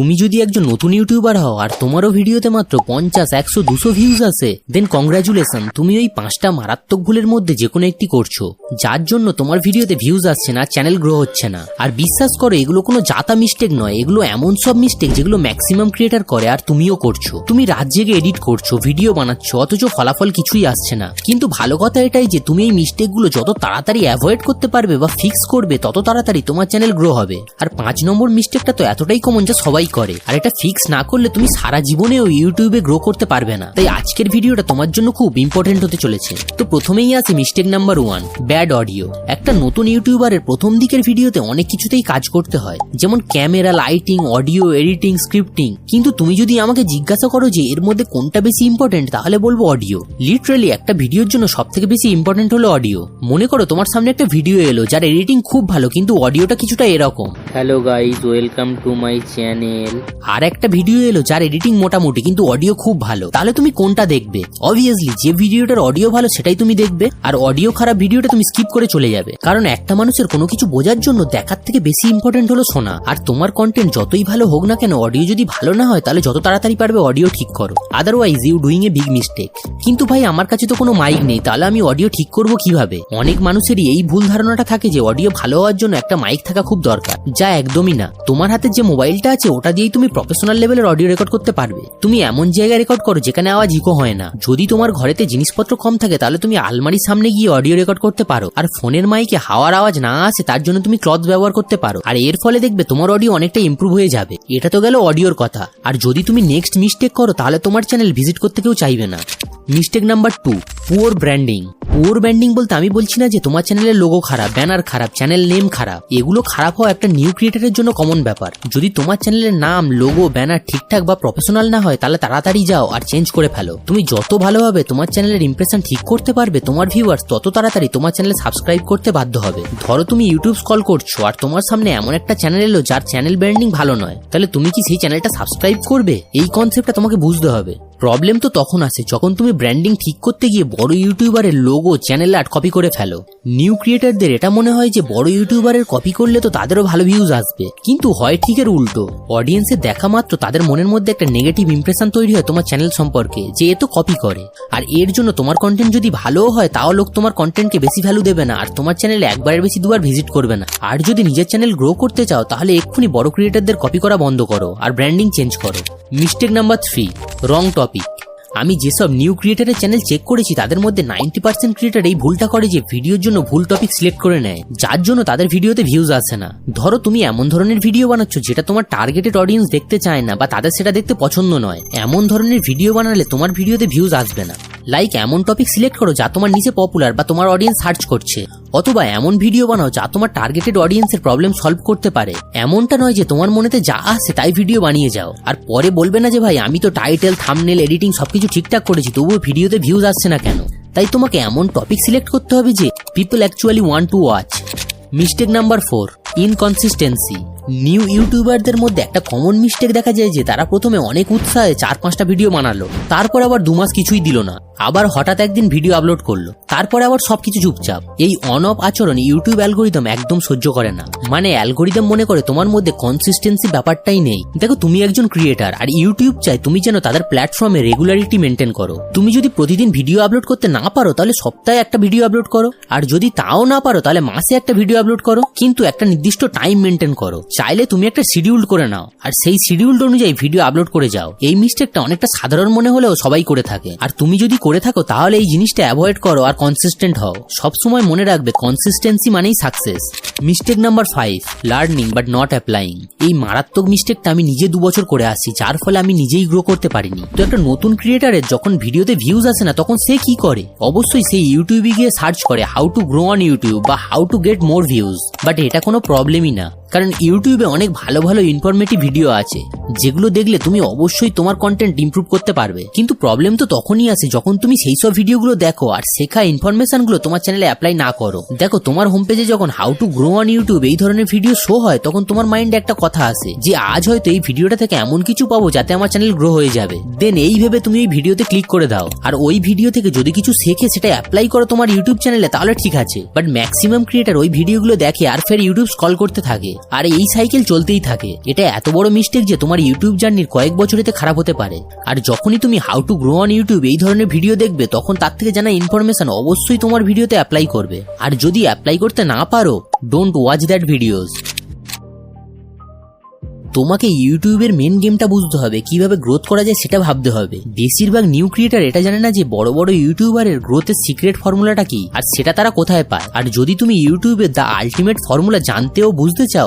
তুমি যদি একজন নতুন ইউটিউবার হও আর তোমারও ভিডিওতে মাত্র পঞ্চাশ, একশো, দুশো ভিউজ আসে দেন কংগ্রাচুলেশন তুমি ওই পাঁচটা মারাত্মক ভুলের মধ্যে যে কোনো একটি করছ। যার জন্য তোমার ভিডিওতে ভিউজ আসছে না চ্যানেল গ্রো হচ্ছে না। আর বিশ্বাস করো, এগুলো কোনো জাতা মিস্টেক নয়, এগুলো এমন সব মিস্টেক যেগুলো ম্যাক্সিমাম ক্রিয়েটার করে আর তুমিও করছ। তুমি রাত জেগে এডিট করছ ভিডিও বানাচ্ছ, অথচ ফলাফল কিছুই আসছে না। কিন্তু ভালো কথা এটাই যে তুমি এই মিস্টেকগুলো যত তাড়াতাড়ি অ্যাভয়েড করতে পারবে বা ফিক্স করবে, তত তাড়াতাড়ি তোমার চ্যানেল গ্রো হবে। আর পাঁচ নম্বর মিস্টেকটা তো এতটাই কমন যা সবাই করে। আর এটা ফিক্স না করলে তুমি সারা জীবনেও ইউটিউবে গ্রো করতে পারবে না। তাই আজকের ভিডিওটা তোমার জন্য খুব ইম্পর্টেন্ট হতে চলেছে। তো প্রথমেই আছে mistake number one bad audio একটা নতুন ইউটিউবারের প্রথম দিকের ভিডিওতে অনেক কিছুতেই কাজ করতে হয়। যেমন camera lighting audio editing scripting কিন্তু তুমি যদি আমাকে জিজ্ঞাসা করো যে এর মধ্যে কোনটা বেশি ইম্পর্টেন্ট তাহলে বলব অডিও লিটারালি একটা ভিডিওর জন্য সব থেকে বেশি ইম্পর্টেন্ট হলো অডিও মনে করো তোমার সামনে একটা ভিডিও এলো, যার এডিটিং খুব ভালো, কিন্তু অডিওটা কিছুটা এরকম। Hello guys welcome to my channel আর একটা ভিডিও এলো যার এডিটিং মোটামুটি, কিন্তু অডিও খুব ভালো। তাহলে তুমি কোনটা দেখবে? অবভিয়াসলি যে ভিডিওটার অডিও ভালো, সেটাই তুমি দেখবে। আর অডিও খারাপ ভিডিওটা তুমি স্কিপ করে চলে যাবে। কারণ একটা মানুষের কোনো কিছু বোঝার জন্য দেখার থেকে বেশি ইম্পর্টেন্ট হলো শোনা। আর তোমার কন্টেন্ট যতই ভালো হোক না কেন অডিও যদি ভালো না হয়, তাহলে যত তাড়াতাড়ি পারবে অডিও ঠিক করো। Otherwise you doing a big mistake কিন্তু ভাই, আমার কাছে তো কোনো মাইক নেই, তাহলে আমি অডিও ঠিক করব কীভাবে? অনেক মানুষেরই এই ভুল ধারণাটা থাকে যে অডিও ভালো হওয়ার জন্য একটা মাইক থাকা খুব দরকার। যা একদমই না। তোমার হাতে যে মোবাইলটা আছে, ওটা দিয়েই তুমি প্রফেশনাল লেভেলের অডিও রেকর্ড করতে পারবে, তুমি এমন জায়গায় রেকর্ড করো যেখানে আওয়াজ ইকো হয় না। যদি তোমার ঘরেতে জিনিসপত্র কম থাকে, তাহলে তুমি আলমারির সামনে গিয়ে অডিও রেকর্ড করতে পারো, আর ফোনের মাইকে হাওয়ার আওয়াজ না আসে, তার জন্য তুমি ক্লথ ব্যবহার করতে পারো। আর এর ফলে দেখবে তোমার অডিও অনেকটা ইম্প্রুভ হয়ে যাবে। এটা তো গেল অডিওর কথা। আর যদি তুমি নেক্সট মিস্টেক করো, তাহলে তোমার চ্যানেল ভিজিট করতে কেউ চাইবে না। Mistake number two poor branding. Poor branding বলতে আমি বলছি না যে তোমার চ্যানেলের লোগো খারাপ ব্যানার খারাপ চ্যানেল নেম খারাপ। এগুলো খারাপ হওয়া একটা নিউ ক্রিয়েটারের জন্য কমন ব্যাপার। যদি তোমার চ্যানেলের নাম লোগো ব্যানার ঠিকঠাক বা প্রফেশনাল না হয়, তাহলে তাড়াতাড়ি যাও আর চেঞ্জ করে ফেলো। তুমি যত ভালোভাবে তোমার চ্যানেলের ইমপ্রেশন ঠিক করতে পারবে, তোমার ভিউয়ার্স তত তাড়াতাড়ি তোমার চ্যানেলে সাবস্ক্রাইব করতে বাধ্য হবে। ধরো তুমি ইউটিউব স্কল করছ আর তোমার সামনে এমন একটা চ্যানেল এলো যার চ্যানেল ব্র্যান্ডিং ভালো নয়। তাহলে তুমি কি সেই চ্যানেলটা সাবস্ক্রাইব করবে? এই কনসেপ্টটা তোমাকে বুঝতে হবে। প্রবলেম তো তখন আসে যখন তুমি ব্র্যান্ডিং ঠিক করতে গিয়ে বড় ইউটিউবারের লোগো চ্যানেল আর্ট কপি করে ফেলো। নিউ ক্রিয়েটারদের এটা মনে হয় যে বড় ইউটিউবারের কপি করলে তো তাদেরও ভালো ভিউজ আসবে। কিন্তু হয় ঠিকের উল্টো। অডিয়েন্সের দেখা মাত্র তাদের মনের মধ্যে একটা নেগেটিভ ইমপ্রেশন তৈরি হয় তোমার চ্যানেল সম্পর্কে, যে এ তো কপি করে। আর এর জন্য তোমার কন্টেন্ট যদি ভালোও হয়, তাও লোক তোমার কন্টেন্টকে বেশি ভ্যালু দেবে না, আর তোমার চ্যানেলে একবারের বেশি দুবার ভিজিট করবে না। আর যদি নিজের চ্যানেল গ্রো করতে চাও, তাহলে এক্ষুনি বড় ক্রিয়েটারদের কপি করা বন্ধ করো, আর ব্র্যান্ডিং চেঞ্জ করো। Mistake number three wrong topic আমি যেসব নিউ ক্রিয়েটারের চ্যানেল চেক করেছি, তাদের মধ্যে নাইনটি পার্সেন্ট ক্রিয়েটার এই ভুলটা করে যে ভিডিওর জন্য ভুল টপিক সিলেক্ট করে নেয়, যার জন্য তাদের ভিডিওতে ভিউজ আসে না। ধরো তুমি এমন ধরনের ভিডিও বানাচ্ছ যেটা তোমার টার্গেটেড অডিয়েন্স দেখতে চায় না, বা তাদের সেটা দেখতে পছন্দ নয়। এমন ধরনের ভিডিও বানালে তোমার ভিডিওতে ভিউজ আসবে না। লাইক এমন টপিক সিলেক্ট করো যা তোমার নিচে পপুলার বা তোমার অডিয়েন্স সার্চ করছে। অথবা এমন ভিডিও বানাও যা তোমার টার্গেটেড অডিয়েন্সের প্রবলেম সলভ করতে পারে। এমনটা নয় যে তোমার মনেতে যা আসে তাই ভিডিও বানিয়ে যাও। আর পরে বলবে না যে ভাই, আমি তো টাইটেল থামনেল এডিটিং সবকিছু ঠিকঠাক করেছি, তবুও ভিডিওতে ভিউজ আসছে না কেন? তাই তোমাকে এমন টপিক সিলেক্ট করতে হবে যে people actually want to watch mistake number four inconsistency new ইউটিউবারদের মধ্যে একটা কমন মিস্টেক দেখা যায় যে তারা প্রথমে অনেক উৎসাহে চার পাঁচটা ভিডিও বানালো, তারপর আবার দু মাস কিছুই দিল না। আবার হঠাৎ একদিন ভিডিও আপলোড করল, তারপরে আবার সবকিছু চুপচাপ। এই অন অফ আচরণ ইউটিউব অ্যালগোরিদম একদম সহ্য করে না। মানে অ্যালগোরিদম মনে করে তোমার মধ্যে কনসিস্টেন্সি ব্যাপারটাই নেই। দেখো, তুমি একজন ক্রিয়েটার আর ইউটিউব চাই তুমি যেন তাদের প্ল্যাটফর্মে রেগুলারিটি মেনটেন করো। তুমি যদি প্রতিদিন ভিডিও আপলোড করতে না পারো, তাহলে সপ্তাহে একটা ভিডিও আপলোড করো। আর যদি তাও না পারো, তাহলে মাসে একটা ভিডিও আপলোড করো। কিন্তু একটা নির্দিষ্ট টাইম মেনটেন করো। চাইলে তুমি একটা শিডিউল করে নাও। আর সেই শিডিউল অনুযায়ী ভিডিও আপলোড করে যাও। এই মিস্টেকটা অনেকটা সাধারণ মনে হলেও সবাই করে থাকে। আর তুমি যদি করে থাকো, তাহলে এই জিনিসটা অ্যাভয়েড করো আর কনসিস্টেন্ট হও। সবসময় মনে রাখবে কনসিস্টেন্সি মানেই success mistake number five learning but not applying এই মারাত্মক মিস্টেকটা আমি নিজে দু বছর করে আসছি, যার ফলে আমি নিজেই গ্রো করতে পারিনি। তো একটা নতুন ক্রিয়েটারের যখন ভিডিওতে ভিউজ আসে না, তখন সে কি করে? অবশ্যই সে ইউটিউবে গিয়ে সার্চ করে how to grow on YouTube বা how to get more views but এটা কোনো প্রবলেমই না। কারণ ইউটিউবে অনেক ভালো ভালো ইনফরমেটিভ ভিডিও আছে, যেগুলো দেখলে তুমি অবশ্যই তোমার কন্টেন্ট ইমপ্রুভ করতে পারবে। কিন্তু প্রবলেম তো তখনই আসে যখন তুমি সেই সব ভিডিওগুলো দেখো আর শেখা ইনফরমেশনগুলো তোমার চ্যানেলে অ্যাপ্লাই না করো। দেখো, তোমার হোম পেজে যখন how to grow on YouTube এই ধরনের ভিডিও শো হয়, তখন তোমার মাইন্ডে একটা কথা আসে যে আজ হয়তো এই ভিডিওটা থেকে এমন কিছু পাবো যাতে আমার চ্যানেল গ্রো হয়ে যাবে। দেন এই ভেবে তুমি ওই ভিডিওতে ক্লিক করে দাও। আর ওই ভিডিও থেকে যদি কিছু শেখে সেটা অ্যাপ্লাই করো তোমার ইউটিউব চ্যানেলে তাহলে ঠিক আছে। বাট ম্যাক্সিমাম ক্রিয়েটার ওই ভিডিওগুলো দেখে আর ফের ইউটিউব স্কল করতে থাকে। আর এই সাইকেল চলতেই থাকে। এটা এত বড় মিস্টেক যে তোমার ইউটিউব জার্নির কয়েক বছরেতে খারাপ হতে পারে। আর যখনই তুমি how to grow on YouTube এই ধরনের ভিডিও দেখবে, তখন তার থেকে জানা ইনফরমেশন অবশ্যই তোমার ভিডিওতে অ্যাপ্লাই করবে। আর যদি অ্যাপ্লাই করতে না পারো ডোন্ট ওয়াচ দ্যাট ভিডিওস তোমাকে ইউটিউবের মেন গেমটা বুঝতে হবে, কীভাবে গ্রোথ করা যায় সেটা ভাবতে হবে। বেশিরভাগ নিউ ক্রিয়েটার এটা জানে না যে বড় বড় ইউটিউবারের গ্রোথের সিক্রেট ফর্মুলাটা কি, আর সেটা তারা কোথায় পায়। আর যদি তুমি ইউটিউবে দ্য আলটিমেট ফর্মুলা জানতে ও বুঝতে চাও